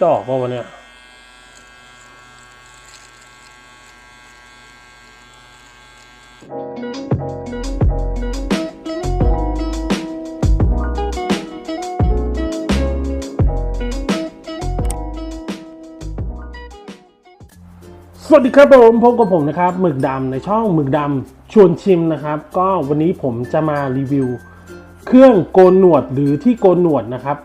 จะออกป่าวะเนี่ยสวัสดีครับผมพบกับผมนะครับหมึกดำในช่องหมึกดำชวนชิมนะครับ ก็วันนี้ผมจะมารีวิว เครื่องโกนหนวดหรือที่โกนหนวดนะครับ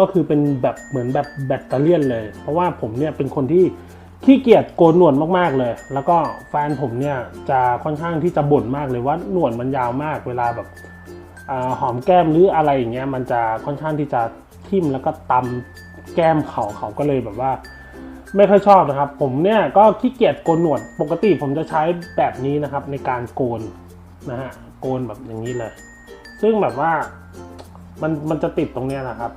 ก็คือเป็นแบบเหมือนแบบแบตเตอรี่เลย เพราะว่าผมเนี่ยเป็นคนที่ขี้เกียจโกนหนวดมากๆเลย แล้วก็แฟนผมเนี่ยจะค่อนข้างที่จะบ่นมากเลยว่าหนวดมันยาวมากเวลาแบบอหอมแก้มหรืออะไรอย่างเงี้ยมันจะค่อนข้างที่จะทิ่มแล้วก็ตำแก้มเขาเขาก็เลยแบบว่า ไม่ค่อยชอบนะครับ ผมเนี่ยก็ขี้เกียจโกนหนวดปกติผมจะใช้แบบนี้นะครับ ในการโกนนะฮะโกนแบบอย่างนี้เลย ซึ่งแบบว่ามันมันจะติดตรงเนี้ยนะครับ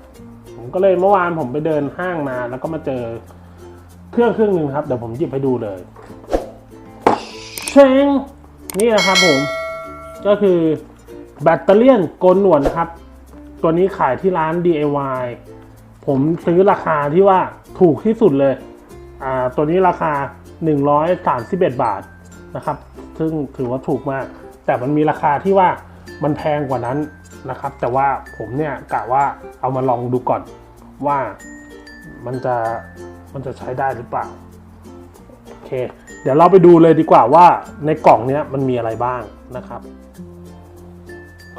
ผมก็เลยเมื่อวานผมไปเดินห้างมา แล้วก็มาเจอเครื่องเครื่องหนึ่งครับ เดี๋ยวผมหยิบให้ดูเลยเชงนี่นะครับผม ก็คือแบตเตอรี่นโกนหนวดนะครับ ตัวนี้ขายที่ร้าน DIY ผมซื้อราคาที่ว่าถูกที่สุดเลย อ่า ตัวนี้ราคา 131 บาทนะครับ ซึ่งถือว่าถูกมาก แต่มันมีราคาที่ว่ามันแพงกว่านั้น นะครับ แต่ว่าผมเนี่ยกะว่าเอามาลองดูก่อนว่ามันจะมันจะใช้ได้หรือเปล่าโอเค เดี๋ยวเราไปดูเลยดีกว่าว่าในกล่องเนี้ยมันมีอะไรบ้างนะครับ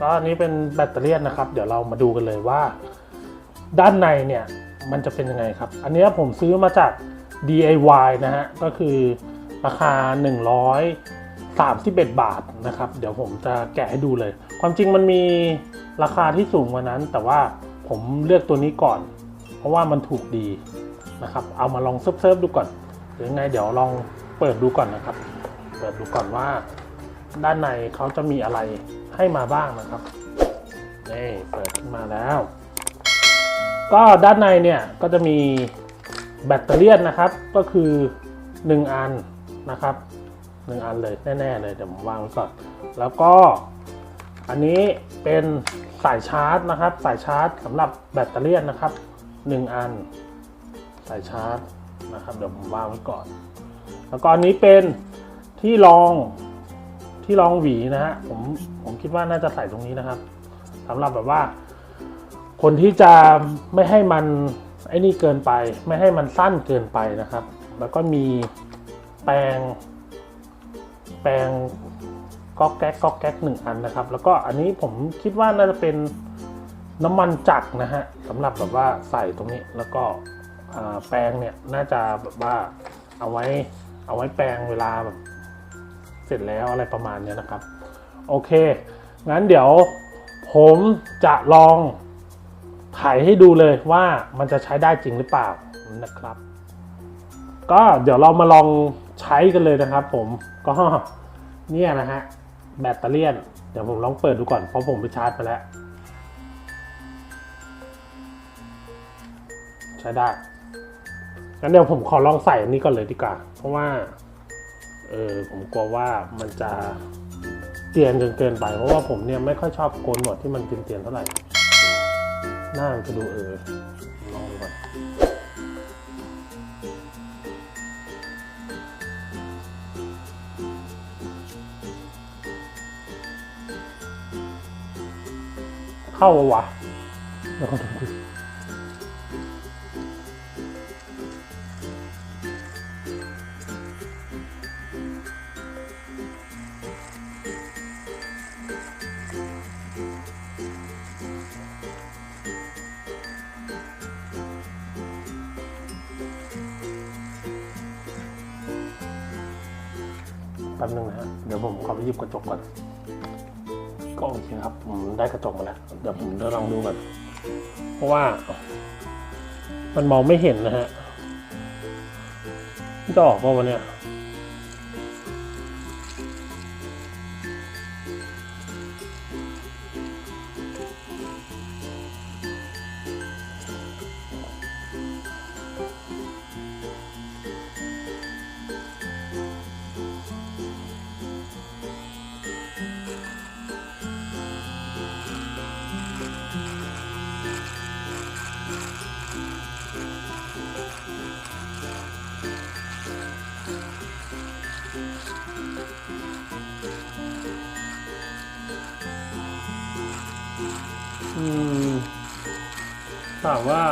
ก็อันนี้เป็นแบตเตอรี่นะครับ เดี๋ยวเรามาดูกันเลยว่า ด้านในเนี่ยมันจะเป็นยังไงครับ อันนี้ผมซื้อมาจาก DIY นะฮะก็คือราคา 131 บาทนะครับ เดี๋ยวผมจะแกะให้ดูเลย ความจริงมันมีราคาที่สูงกว่านั้น แต่ว่าผมเลือกตัวนี้ก่อน เพราะว่ามันถูกดีนะครับ เอามาลองเซิร์ฟดูก่อน หรือไงเดี๋ยวลองเปิดดูก่อนนะครับ เปิดดูก่อนว่า ด้านในเขาจะมีอะไรให้มาบ้างนะครับนี่เปิดขึ้นมาแล้ว ก็ด้านในเนี่ยก็จะมีแบตเตอรี่นนะครับ ก็คือ 1 อันนะครับ 1อันเลยแน่ๆเลยเดี๋ยวผมวางไว้ก่อนแล้วก็อันนี้เป็นสายชาร์จนะครับ สายชาร์จสำหรับแบตเตอรี่นะครับ1อัน สายชาร์จนะครับ เดี๋ยวผมวางไว้ก่อน แล้วก็อันนี้เป็นที่รองที่รองหวีนะฮะผมผมคิดว่าน่าจะใส่ตรงนี้นะครับสำหรับแบบว่า คนที่จะไม่ให้มันไอ้นี่เกินไป ไม่ให้มันสั้นเกินไปนะครับ แล้วก็มีแปรง แปรงก๊อกแก๊กก๊อกแก๊กหนึ่งอันนะครับ แล้วก็อันนี้ผมคิดว่าน่าจะเป็นน้ำมันจักรนะฮะสำหรับแบบว่าใส่ตรงนี้แล้วก็แปรงเนี่ยน่าจะแบบว่าเอาไว้เอาไว้แปรงเวลาแบบเสร็จแล้วอะไรประมาณเนี้ยนะครับ โอเค งั้นเดี๋ยวผมจะลองถ่ายให้ดูเลยว่ามันจะใช้ได้จริงหรือเปล่านะครับ ก็เดี๋ยวเรามาลองใช้กันเลยนะครับผม ก็เนี่ยนะฮะ แบตเตอรี่เดี๋ยวผมลองเปิดดูก่อนเพราะผมไปชาร์จไปแล้ว ใช้ได้งั้นเดี๋ยวผมขอลองใส่อันนี้ก่อนเลยดีกว่า เพราะว่า เออผมกลัวว่ามันจะเตียนจนเกินไป เพราะว่าผมเนี่ยไม่ค่อยชอบโกนหนวดที่มันเตียนๆเท่าไหร่หน้ามันจะดูเออ เข้าวะวะเดี๋ยวก่อนดูแป๊บนึงนะฮะเดี๋ยวผมขอไปหยิบกระจกก่อน โอเคครับผมได้กระจกมาแล้วเดี๋ยวผมจะลองดูก่อนเพราะว่า มันมองไม่เห็นนะฮะจะออกป่าวะเนี่ย อืมถามว่า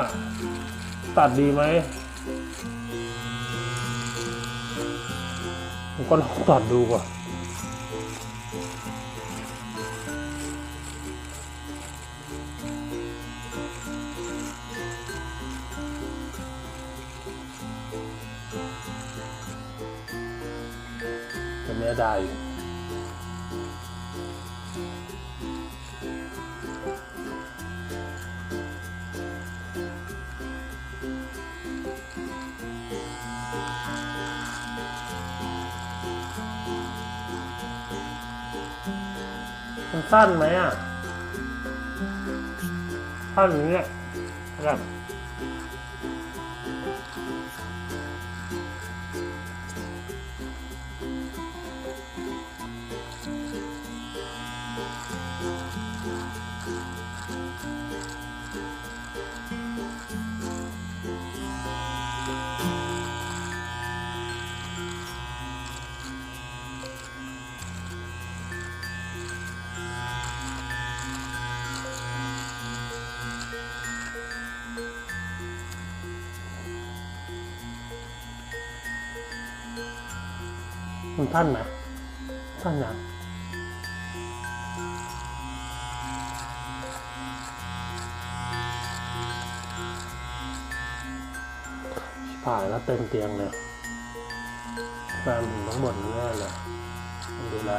ตัดดีไหมผมก็ลองตัดดูก่อนแต่ไม่ได้ มันสั้นไหมอะสั้นอย่างเงี้ยนะครับ มันสั้นไหมสั้นยังผ่ายแล้วเต็มเตียงเลยแฟนผมทั้งหมดแน่เลยดูแล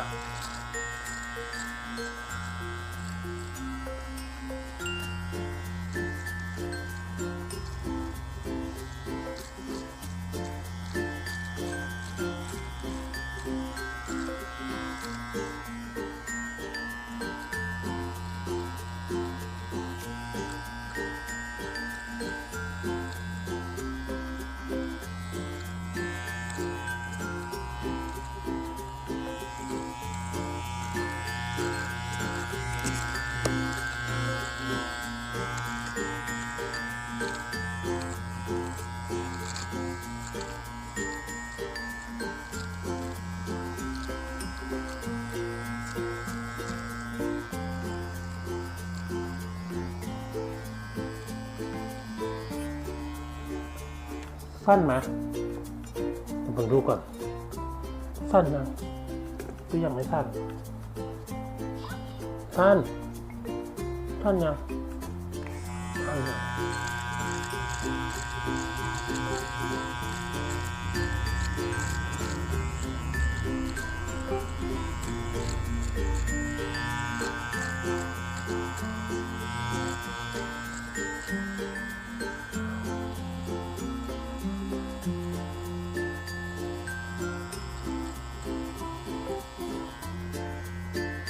สั้นไหมผมดูก่อน สั้นนะหรือยังไม่สั้น สั้น สั้นยังสั้นยัง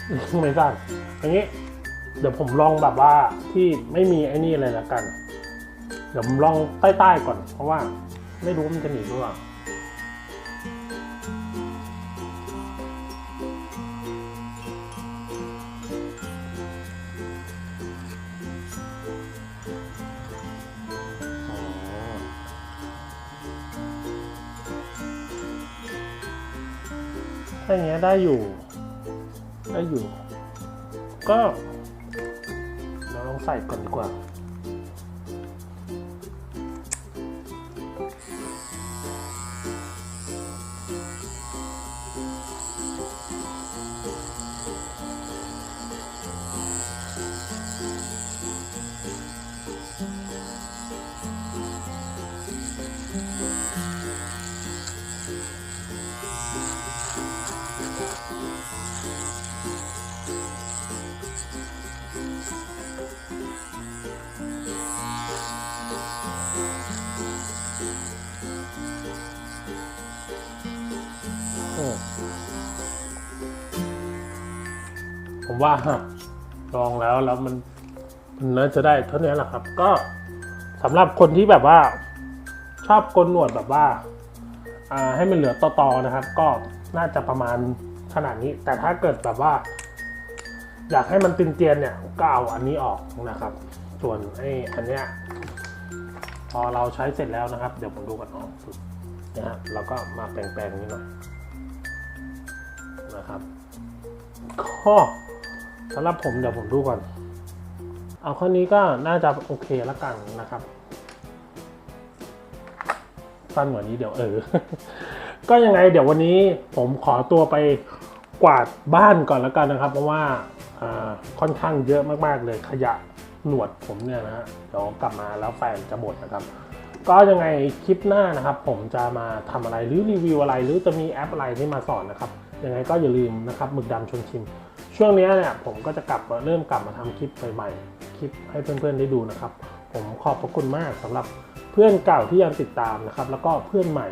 ไม่สั้นอย่างนี้ เดี๋ยวผมลองแบบว่าที่ไม่มีไอ้นี่เลยละกัน เดี๋ยวผมลองใต้ๆก่อน เพราะว่าไม่รู้มันจะหนีหรือเปล่าอ๋อถ้าอย่างเงี้ยได้อยู่ ได้อยู่ ก็เราลองใส่ก่อนดีกว่า ว่าลองแล้วแล้วมันมันน่าจะได้เท่านี้แหละครับ ก็สำหรับคนที่แบบว่า ชอบโกนหนวดแบบว่าอ่าให้มันเหลือต่อๆนะครับ ก็น่าจะประมาณขนาดนี้ แต่ถ้าเกิดแบบว่า อยากให้มันตึงเตียนเนี่ยก็เอาอันนี้ออกนะครับ ส่วนไอ้อันเนี้ยพอเราใช้เสร็จแล้วนะครับ เดี๋ยวผมดูกันออกนะฮะเราก็มาแปลงๆนี้หน่อยนะครับก็ สำหรับผมเดี๋ยวผมดูก่อน เอาข้อนี้ก็น่าจะโอเคแล้วกันนะครับสั้นกว่านี้เดี๋ยวเออ ก็ยังไงเดี๋ยววันนี้ผมขอตัวไปกวาดบ้านก่อนแล้วกันนะครับ เพราะว่าค่อนข้างเยอะมากๆเลยขยะหนวดผมเนี่ยนะฮะเดี๋ยวกลับมาแล้วแฟนจะบ่นนะครับ ก็ยังไงคลิปหน้านะครับ ผมจะมาทำอะไรหรือรีวิวอะไร หรือจะมีแอปอะไรที่มาสอนนะครับยังไงก็อย่าลืมนะครับหมึกดำชนชิม ช่วงนี้เนี่ยผมก็จะกลับมาเริ่มกลับมาทำคลิปใหม่ๆคลิปให้เพื่อนๆได้ดูนะครับ ผมขอบพระคุณมากสำหรับเพื่อนเก่าที่ยังติดตามนะครับ แล้วก็เพื่อนใหม่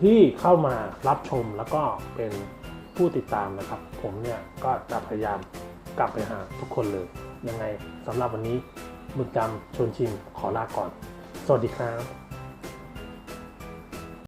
ที่เข้ามารับชมแล้วก็เป็นผู้ติดตามนะครับ ผมเนี่ยก็จะพยายามกลับไปหาทุกคนเลยยังไงสำหรับวันนี้หมึกดำชวนชิมขอลาก่อน สวัสดีครับ